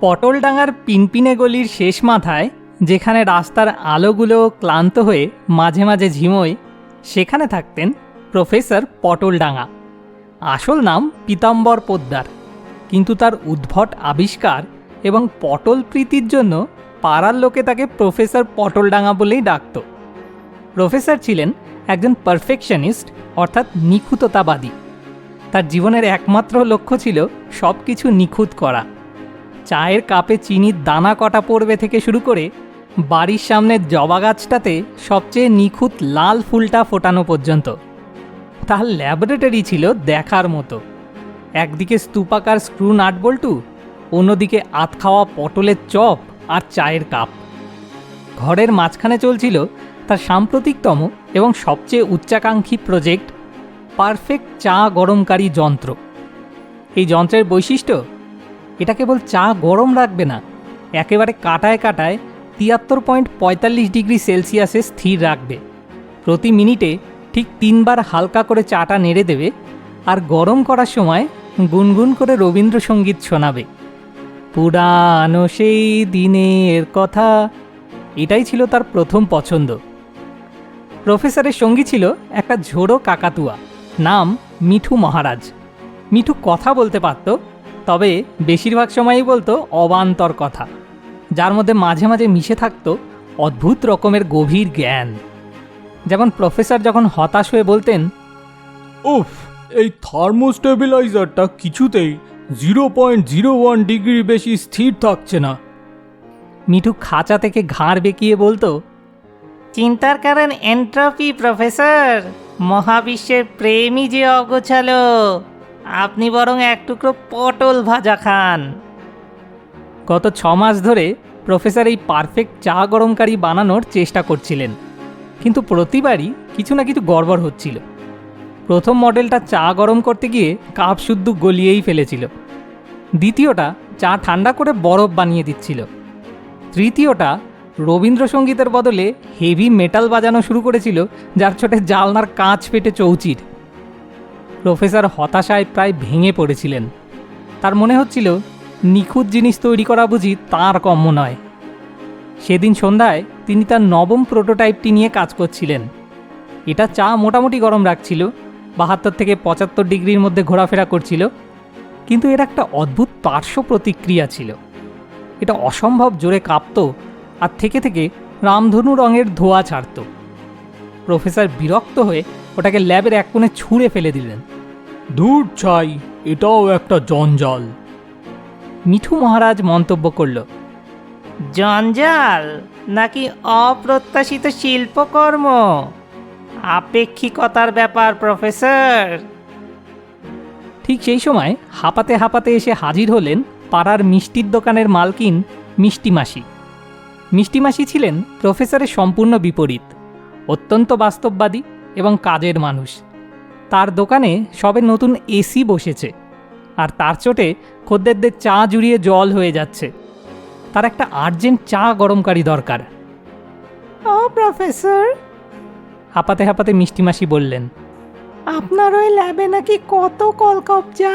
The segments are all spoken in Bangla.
পটলডাঙ্গার পিনপিনে গলির শেষ মাথায়, যেখানে রাস্তার আলোগুলো ক্লান্ত হয়ে মাঝে মাঝে ঝিমোয়, সেখানে থাকতেন প্রফেসর পটলডাঙ্গা। আসল নাম পীতাম্বর পোদ্দার। কিন্তু তার উদ্ভট আবিষ্কার এবং পটল প্রীতির জন্য পাড়ার লোকে তাকে প্রফেসর পটলডাঙ্গা বলেই ডাকত। প্রফেসর ছিলেন একজন পারফেকশনিস্ট, অর্থাৎ নিখুঁততাবাদী। তার জীবনের একমাত্র লক্ষ্য ছিল সব কিছু নিখুঁত করা। চায়ের কাপে চিনির দানা কটা পড়বে থেকে শুরু করে বাড়ির সামনের জবা গাছটাতে সবচেয়ে নিখুঁত লাল ফুলটা ফোটানো পর্যন্ত। তার ল্যাবরেটরি ছিল দেখার মতো। একদিকে স্তূপাকার স্ক্রু নাট বল্টু, অন্যদিকে আত খাওয়া পটলের চপ আর চায়ের কাপ। ঘরের মাঝখানে চলছিল তার সাম্প্রতিকতম এবং সবচেয়ে উচ্চাকাঙ্ক্ষী প্রজেক্ট পারফেক্ট চা গরমকারী যন্ত্র। এই যন্ত্রের বৈশিষ্ট্য এটা কেবল চা গরম রাখবে না। একেবারে কাটায় কাটায় তিয়াত্তর পয়েন্ট পঁয়তাল্লিশ ডিগ্রি সেলসিয়াসে স্থির রাখবে। প্রতি মিনিটে ঠিক তিনবার হালকা করে চাটা নেড়ে দেবে আর গরম করার সময় গুনগুন করে রবীন্দ্রসঙ্গীত শোনাবে। পুরানো সেই দিনের কথা। এটাই ছিল তার প্রথম পছন্দ। প্রফেসরের সঙ্গী ছিল একটা ঝোড়ো কাকাতুয়া। নাম মিঠু মহারাজ। মিঠু কথা বলতে পারত তবে বেশিরভাগ সময়ই বলতো অবান্তর কথা যার মধ্যে মাঝে মাঝে মিশে থাকতো অদ্ভুত রকমের গভীর জ্ঞান। যেমন প্রফেসর যখন হতাশ হয়ে বলতেন উফ এই থার্মোস্টেবিলাইজারটা কিছুতেই zero point zero one degree বেশি স্থির থাকছে না। মিঠু খাঁচা থেকে ঘাড় বেঁকিয়ে বলতো চিন্তার কারণ এন্ট্রপি প্রফেসর। মহাবিশ্বের প্রেমই যে অগোছালো। আপনি বরং এক টুকরো পটল ভাজা খান। গত ছ মাস ধরে প্রফেসর এই পারফেক্ট চা গরমকারী বানানোর চেষ্টা করছিলেন। কিন্তু প্রতিবারই কিছু না কিছু গড়বড় হচ্ছিল। প্রথম মডেলটা চা গরম করতে গিয়ে কাপ শুদ্ধ গলিয়েই ফেলেছিল। দ্বিতীয়টা চা ঠান্ডা করে বরফ বানিয়ে দিচ্ছিল। তৃতীয়টা রবীন্দ্রসঙ্গীতের বদলে হেভি মেটাল বাজানো শুরু করেছিল, যার ছোটে জালনার কাঁচ ফেটে চৌচির। প্রফেসর হতাশায় প্রায় ভেঙে পড়েছিলেন। তার মনে হচ্ছিল, নিখুঁত জিনিস তৈরি করা বুঝি তাঁর কম্য নয়। সেদিন সন্ধ্যায় তিনি তার নবম প্রোটোটাইপটি নিয়ে কাজ করছিলেন। এটা চা মোটামুটি গরম রাখছিল, বাহাত্তর থেকে পঁচাত্তর ডিগ্রির মধ্যে ঘোরাফেরা করছিল, কিন্তু এর একটা অদ্ভুত পার্শ্ব প্রতিক্রিয়া ছিল। এটা অসম্ভব জোরে কাঁপতো আর থেকে থেকে রামধনু রঙের ধোয়া ছাড়ত। প্রফেসর বিরক্ত হয়ে ওটাকে ল্যাবের এক কোণে ছুঁড়ে ফেলে দিলেন। দূর ছাই এটাও একটা জঞ্জাল। মিঠু মহারাজ মন্তব্য করল জঞ্জাল নাকি অপ্রত্যাশিত শিল্পকর্ম? আপেক্ষিকতার ব্যাপার প্রফেসর। ঠিক সেই সময় হাঁপাতে হাঁপাতে এসে হাজির হলেন পাড়ার মিষ্টির দোকানের মালকিন মিষ্টি মাসি। মিষ্টি মাসি ছিলেন প্রফেসরের সম্পূর্ণ বিপরীত অত্যন্ত বাস্তববাদী এবং কাজের মানুষ। তার দোকানে সবে নতুন এসি বসেছে আর তার চোটে খদ্দেরদের চা জুড়িয়ে জল হয়ে যাচ্ছে। তার একটা আর্জেন্ট চা গরমকারী দরকার। ও প্রফেসর। হাঁপাতে হাঁপাতে মিষ্টি মাসি বললেন আপনার ওই ল্যাবে নাকি কত কলকবজা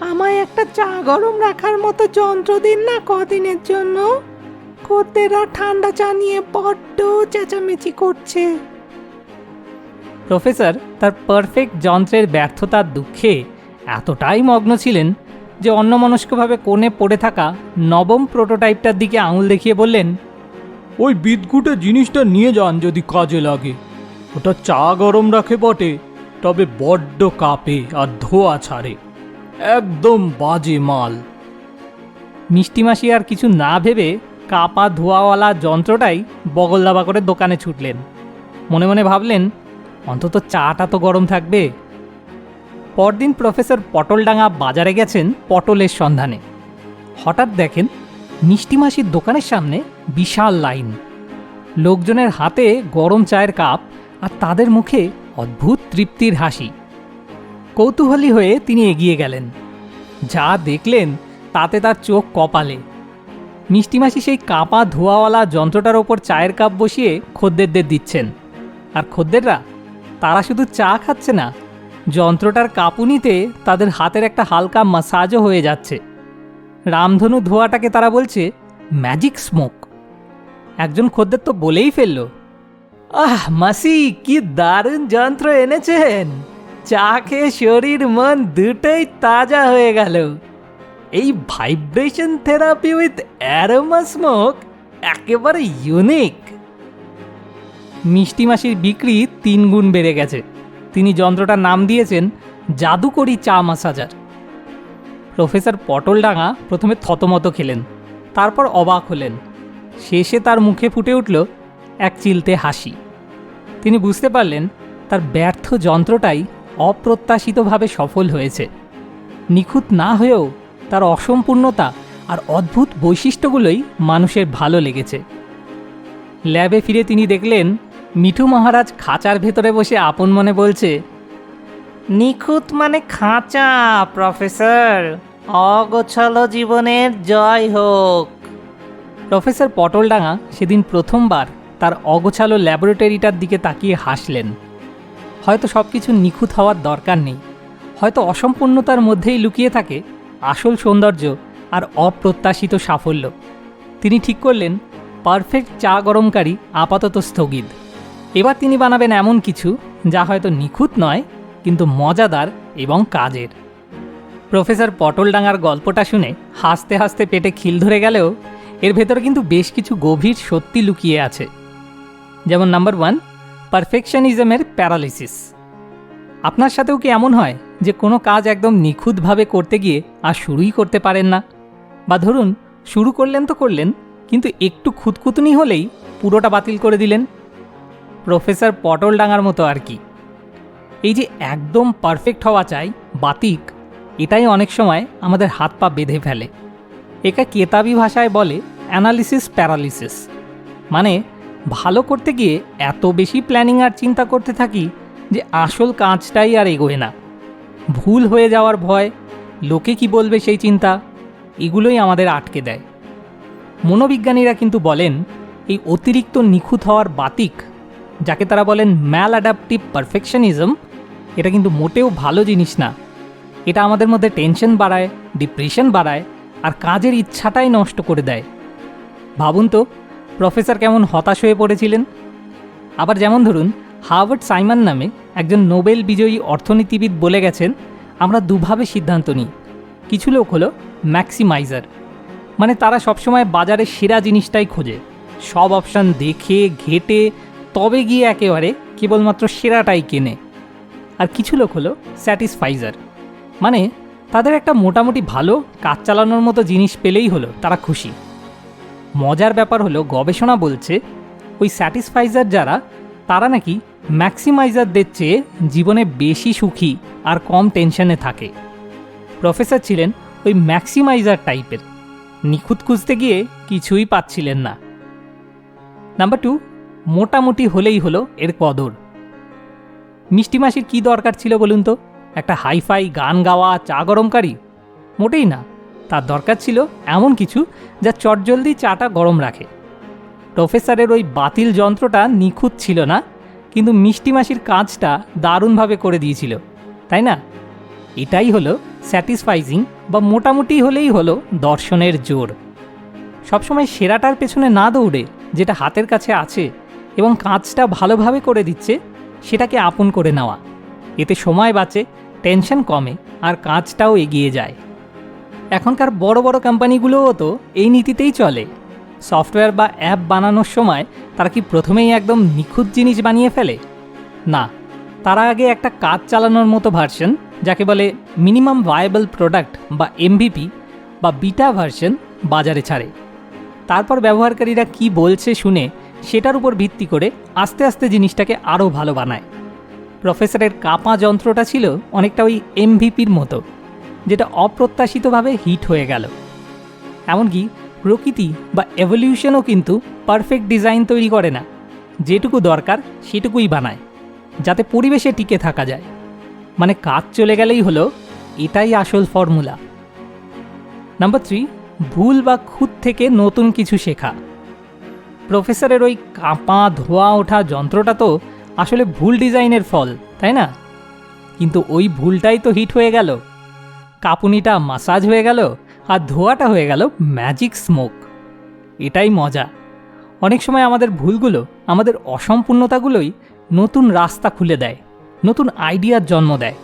আমায় একটা চা গরম রাখার মতো যন্ত্র দিন না কদিনের জন্য। খদ্দেররা ঠান্ডা চা নিয়ে বড্ড চেঁচামেচি করছে। প্রফেসর, তার পারফেক্ট যন্ত্রের ব্যর্থতার দুঃখে এতটাই মগ্ন ছিলেন যে অন্যমনস্কভাবে কোণে পড়ে থাকা নবম প্রোটোটাইপটার দিকে আঙুল দেখিয়ে বললেন, ওই বিদঘুটে জিনিসটা নিয়ে যান যদি কাজে লাগে। ওটা চা গরম রাখে বটে, তবে বড্ড কাপে আর ধোয়া ছাড়ে। একদম বাজে মাল। মিষ্টি মাসি আর কিছু না ভেবে কাপা ধোয়াওয়ালা যন্ত্রটাই বগল দাবা করে দোকানে ছুটলেন। মনে মনে ভাবলেন অন্তত চাটা তো গরম থাকবে। পরদিন প্রফেসর পটলডাঙ্গা বাজারে গেছেন পটলের সন্ধানে। হঠাৎ দেখেন মিষ্টি মাসির দোকানের সামনে বিশাল লাইন। লোকজনের হাতে গরম চায়ের কাপ আর তাদের মুখে অদ্ভুত তৃপ্তির হাসি। কৌতূহলী হয়ে তিনি এগিয়ে গেলেন। যা দেখলেন তাতে তার চোখ কপালে। মিষ্টিমাসি সেই কাঁপা ধোয়াওয়ালা যন্ত্রটার ওপর চায়ের কাপ বসিয়ে খদ্দেরদের দিচ্ছেন। আর খদ্দেররা তারা শুধু চা খাচ্ছে না, যন্ত্রটার কাঁপুনিতে তাদের হাতের একটা হালকা মাসাজও হয়ে যাচ্ছে। রামধনু ধোয়াটাকে তারা বলছে ম্যাজিক স্মোক একজন খদ্দের তো বলেই ফেলল, আহ, মাসি, কি দারুণ যন্ত্র এনেছেন। চা খেয়ে শরীর মন দুটোই তাজা হয়ে গেল। এই vibration therapy with aroma smoke একেবারে ইউনিক মিষ্টি মাসির বিক্রি তিন গুণ বেড়ে গেছে। তিনি যন্ত্রটার নাম দিয়েছেন জাদুকরি চা মাসাজার। প্রফেসর পটলডাঙা প্রথমে থতমত খেলেন, তারপর অবাক হলেন। শেষে তার মুখে ফুটে উঠল এক চিলতে হাসি। তিনি বুঝতে পারলেন, তার ব্যর্থ যন্ত্রটাই অপ্রত্যাশিতভাবে সফল হয়েছে। নিখুঁত না হয়েও তার অসম্পূর্ণতা আর অদ্ভুত বৈশিষ্ট্যগুলোই মানুষের ভালো লেগেছে। ল্যাবে ফিরে তিনি দেখলেন মিঠু মহারাজ খাঁচার ভেতরে বসে আপন মনে বলছে নিখুঁত মানে খাঁচা প্রফেসর। অগোছালো জীবনের জয় হোক। প্রফেসর পটলডাঙা সেদিন প্রথমবার তার অগোছালো ল্যাবরেটরিটার দিকে তাকিয়ে হাসলেন। হয়তো সব কিছু নিখুঁত হওয়ার দরকার নেই। হয়তো অসম্পূর্ণতার মধ্যেই লুকিয়ে থাকে আসল সৌন্দর্য আর অপ্রত্যাশিত সাফল্য। তিনি ঠিক করলেন পারফেক্ট চা গরমকারী আপাতত স্থগিত। এবার তিনি বানাবেন এমন কিছু যা হয়তো নিখুঁত নয়, কিন্তু মজাদার এবং কাজের। প্রফেসর পটলডাঙ্গার গল্পটা শুনে হাসতে হাসতে পেটে খিল ধরে গেলেও এর ভেতরে কিন্তু বেশ কিছু গভীর সত্যি লুকিয়ে আছে। যেমন নাম্বার ওয়ান, পারফেকশনিজমের প্যারালিসিস। আপনার সাথেও কি এমন হয় যে কোনো কাজ একদম নিখুঁতভাবে করতে গিয়ে আর শুরুই করতে পারেন না? বা ধরুন, শুরু করলেন তো করলেন, কিন্তু একটু খুঁতখুতনি হলেই পুরোটা বাতিল করে দিলেন। প্রফেসর পটল ডাঙার মতো আর কি। এই যে একদম পারফেক্ট হওয়া চাই, বাতিক, এটাই অনেক সময় আমাদের হাত পা বেঁধে ফেলে। একা কেতাবি ভাষায় বলে অ্যানালিসিস প্যারালিসিস মানে ভালো করতে গিয়ে এত বেশি প্ল্যানিং আর চিন্তা করতে থাকি যে আসল কাজটাই আর এগোয় না। ভুল হয়ে যাওয়ার ভয়, লোকে কি বলবে সেই চিন্তা, এগুলোই আমাদের আটকে দেয়। মনোবিজ্ঞানীরা কিন্তু বলেন, এই অতিরিক্ত নিখুঁত হওয়ার বাতিক যাকে তারা বলেন ম্যাল অ্যাডাপটিভ পারফেকশনিজম এটা কিন্তু মোটেও ভালো জিনিস না। এটা আমাদের মধ্যে টেনশন বাড়ায় ডিপ্রেশন বাড়ায়, আর কাজের ইচ্ছাটাই নষ্ট করে দেয়। ভাবুন তো প্রফেসর কেমন হতাশ হয়ে পড়েছিলেন? আবার যেমন ধরুন, হার্ভার্ড সাইমন নামে একজন নোবেল বিজয়ী অর্থনীতিবিদ বলে গেছেন, আমরা দুভাবে সিদ্ধান্ত নিই। কিছু লোক হলো ম্যাক্সিমাইজার মানে তারা সবসময় বাজারে সেরা জিনিসটাই খোঁজে। সব অপশান দেখে, ঘেটে তবে গিয়ে একেবারে কেবলমাত্র সেরাটাই কেনে। আর কিছু লোক হলো স্যাটিসফাইজার। মানে তাদের একটা মোটামুটি ভালো কাজ চালানোর মতো জিনিস পেলেই হলো তারা খুশি। মজার ব্যাপার হলো গবেষণা বলছে, ওই স্যাটিসফাইজার যারা, তারা নাকি ম্যাক্সিমাইজারদের চেয়ে জীবনে বেশি সুখী আর কম টেনশনে থাকে। প্রফেসর ছিলেন ওই ম্যাক্সিমাইজার টাইপের। নিখুঁত খুঁজতে গিয়ে কিছুই পাচ্ছিলেন না। নাম্বার টু মোটামুটি হলেই হলো এর কদর। মিষ্টি মাসির কী দরকার ছিল বলুন তো? একটা হাইফাই গান গাওয়া, চা গরমকারী? মোটেই না। তার দরকার ছিল এমন কিছু যা চটজলদি চাটা গরম রাখে। প্রফেসরের ওই বাতিল যন্ত্রটা নিখুঁত ছিল না, কিন্তু মিষ্টি মাসির কাজটা দারুণভাবে করে দিয়েছিল, তাই না? এটাই হলো স্যাটিসফাইজিং বা মোটামুটি হলেই হলো দর্শনের জোর। সবসময় সেরাটার পেছনে না দৌড়ে, যেটা হাতের কাছে আছে এবং কাজটা ভালোভাবে করে দিচ্ছে, সেটাকে আপন করে নেওয়া। এতে সময় বাঁচে, টেনশন কমে, আর কাজটাও এগিয়ে যায়। এখনকার বড় বড় কোম্পানিগুলোও তো এই নীতিতেই চলে। সফটওয়্যার বা অ্যাপ বানানোর সময় তারা কি প্রথমেই একদম নিখুঁত জিনিস বানিয়ে ফেলে? না, তারা আগে একটা কাজ চালানোর মতো ভার্সন যাকে বলে মিনিমাম ভায়াবল প্রোডাক্ট বা এমভিপি বা বিটা ভার্সন বাজারে ছাড়ে। তারপর ব্যবহারকারীরা কি বলছে শুনে সেটার উপর ভিত্তি করে আস্তে আস্তে জিনিসটাকে আরও ভালো বানায়। প্রফেসরের কাপা যন্ত্রটা ছিল অনেকটা ওই এমভিপির মতো, যেটা অপ্রত্যাশিতভাবে হিট হয়ে গেল। এমনকি প্রকৃতি বা এভলিউশনও কিন্তু পারফেক্ট ডিজাইন তৈরি করে না। যেটুকু দরকার সেটুকুই বানায়, যাতে পরিবেশে টিকে থাকা যায়। মানে কাজ চলে গেলেই হলো এটাই আসল ফর্মুলা নাম্বার থ্রি ভুল বা খুঁত থেকে নতুন কিছু শেখা। প্রফেসরের ওই কাঁপা ধোয়া ওঠা যন্ত্রটা তো আসলে ভুল ডিজাইনের ফল, তাই না? কিন্তু ওই ভুলটাই তো হিট হয়ে গেল। কাঁপুনিটা মাসাজ হয়ে গেল আর ধোয়াটা হয়ে গেল ম্যাজিক স্মোক। এটাই মজা। অনেক সময় আমাদের ভুলগুলো, আমাদের অসম্পূর্ণতাগুলোই নতুন রাস্তা খুলে দেয়, নতুন আইডিয়ার জন্ম দেয়।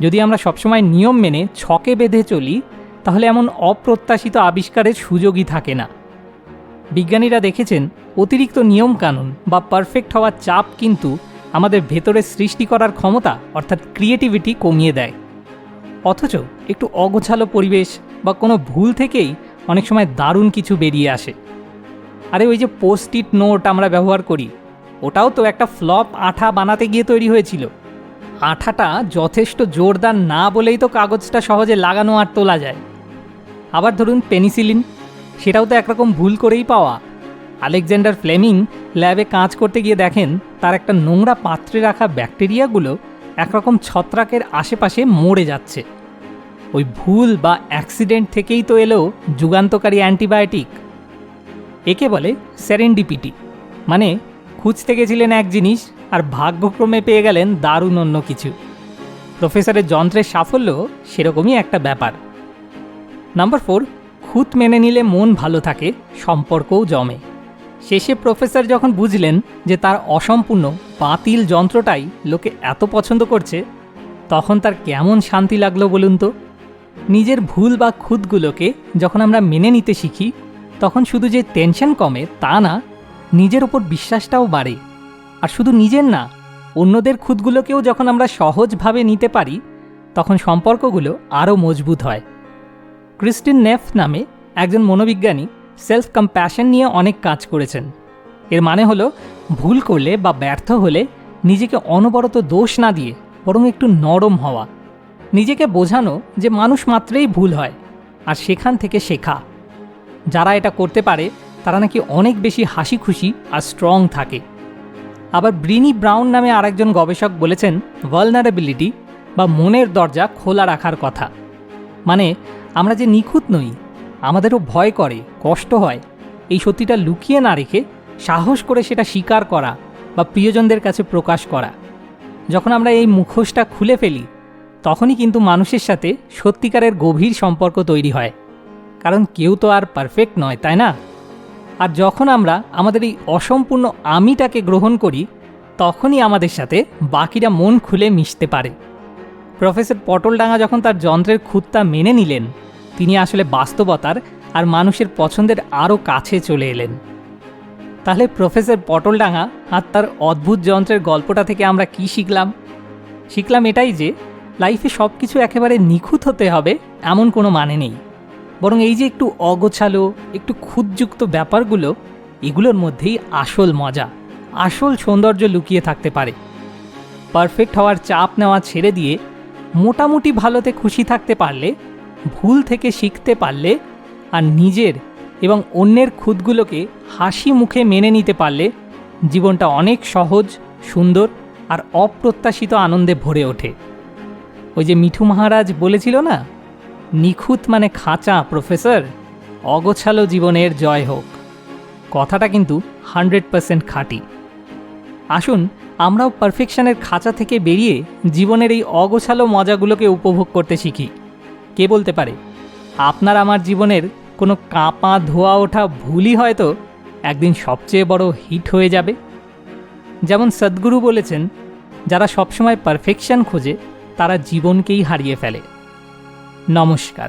যদি আমরা সবসময় নিয়ম মেনে ছকে বেঁধে চলি, তাহলে এমন অপ্রত্যাশিত আবিষ্কারের সুযোগই থাকে না। বিজ্ঞানীরা দেখেছেন অতিরিক্ত নিয়মকানুন বা পারফেক্ট হওয়ার চাপ কিন্তু আমাদের ভেতরে সৃষ্টি করার ক্ষমতা, অর্থাৎ ক্রিয়েটিভিটি কমিয়ে দেয়। অথচ একটু অগোছালো পরিবেশ বা কোনো ভুল থেকেই অনেক সময় দারুণ কিছু বেরিয়ে আসে। আরে ওই যে পোস্ট ইট নোট আমরা ব্যবহার করি, ওটাও তো একটা ফ্লপ আঠা বানাতে গিয়ে তৈরি হয়েছিল। আঠাটা যথেষ্ট জোরদার না বলেই তো কাগজটা সহজে লাগানো আর তোলা যায়। আবার ধরুন পেনিসিলিন সেটাও তো একরকম ভুল করেই পাওয়া। আলেকজান্ডার ফ্লেমিং ল্যাবে কাজ করতে গিয়ে দেখেন, তার একটা নোংরা পাত্রে রাখা ব্যাকটেরিয়াগুলো একরকম ছত্রাকের আশেপাশে মরে যাচ্ছে। ওই ভুল বা অ্যাক্সিডেন্ট থেকেই তো এলো যুগান্তকারী অ্যান্টিবায়োটিক। একে বলে স্যারেন্ডিপিটি মানে খুঁজতে গেছিলেন এক জিনিস আর ভাগ্যক্রমে পেয়ে গেলেন দারুণ অন্য কিছু। প্রফেসরের যন্ত্রের সাফল্য সেরকমই একটা ব্যাপার। নাম্বার ফোর খুঁত মেনে নিলে মন ভালো থাকে, সম্পর্কও জমে। শেষে প্রফেসর যখন বুঝলেন যে তার অসম্পূর্ণ, বাতিল যন্ত্রটাই লোকে এত পছন্দ করছে, তখন তার কেমন শান্তি লাগল বলুন তো? নিজের ভুল বা খুঁতগুলোকে যখন আমরা মেনে নিতে শিখি, তখন শুধু যে টেনশন কমে তা না, নিজের ওপর বিশ্বাসটাও বাড়ে। আর শুধু নিজের না, অন্যদের খুঁতগুলোকেও যখন আমরা সহজভাবে নিতে পারি, তখন সম্পর্কগুলো আরও মজবুত হয়। ক্রিস্টিন নেফ নামে একজন মনোবিজ্ঞানী সেলফ কম্প্যাশন নিয়ে অনেক কাজ করেছেন। এর মানে হলো, ভুল করলে বা ব্যর্থ হলে নিজেকে অনবরত দোষ না দিয়ে বরং একটু নরম হওয়া। নিজেকে বোঝানো যে মানুষ মাত্রেই ভুল হয়, আর সেখান থেকে শেখা। যারা এটা করতে পারে, তারা নাকি অনেক বেশি হাসি খুশি আর স্ট্রং থাকে। আবার ব্রিনি ব্রাউন নামে আরেকজন গবেষক বলেছেন ভালনারেবিলিটি বা মনের দরজা খোলা রাখার কথা। মানে আমরা যে নিখুঁত নই, আমাদেরও ভয় করে, কষ্ট হয়। এই সত্যিটা লুকিয়ে না রেখে সাহস করে সেটা স্বীকার করা বা প্রিয়জনদের কাছে প্রকাশ করা। যখন আমরা এই মুখোশটা খুলে ফেলি, তখনই কিন্তু মানুষের সাথে সত্যিকারের গভীর সম্পর্ক তৈরি হয়। কারণ কেউ তো আর পারফেক্ট নয়, তাই না? আর যখন আমরা আমাদের এই অসম্পূর্ণ আমিটাকে গ্রহণ করি, তখনই আমাদের সাথে বাকিরা মন খুলে মিশতে পারে। প্রফেসর পটলডাঙ্গা যখন তার যন্ত্রের খুঁতটা মেনে নিলেন তিনি আসলে বাস্তবতার আর মানুষের পছন্দের আরও কাছে চলে এলেন। তাহলে প্রফেসর পটলডাঙ্গা আর তার অদ্ভুত যন্ত্রের গল্পটা থেকে আমরা কি শিখলাম? শিখলাম এটাই যে, লাইফে সব কিছু একেবারে নিখুঁত হতে হবে এমন কোনো মানে নেই। বরং এই যে একটু অগোছালো, একটু খুঁতযুক্ত ব্যাপারগুলো, এগুলোর মধ্যেই আসল মজা, আসল সৌন্দর্য লুকিয়ে থাকতে পারে। পারফেক্ট হওয়ার চাপ নেওয়া ছেড়ে দিয়ে মোটামুটি ভালোতে খুশি থাকতে পারলে ভুল থেকে শিখতে পারলে আর নিজের এবং অন্যের খুঁতগুলোকে হাসি মুখে মেনে নিতে পারলে জীবনটা অনেক সহজ, সুন্দর আর অপ্রত্যাশিত আনন্দে ভরে ওঠে। ওই যে মিঠু মহারাজ বলেছিল না, নিখুঁত মানে খাঁচা, প্রফেসর। অগোছালো জীবনের জয় হোক। কথাটা কিন্তু হান্ড্রেড পার্সেন্ট খাঁটি। আসুন, আমরাও পারফেকশনের খাঁচা থেকে বেরিয়ে জীবনের এই অগোছালো মজাগুলোকে উপভোগ করতে শিখি। কে বলতে পারে? আপনার আমার জীবনের কোনো কাঁপা ধোয়া ওঠা ভুলই হয়তো একদিন সবচেয়ে বড় হিট হয়ে যাবে। যেমন সদ্গুরু বলেছেন, যারা সবসময় পারফেকশন খোঁজে, তারা জীবনকেই হারিয়ে ফেলে। নমস্কার।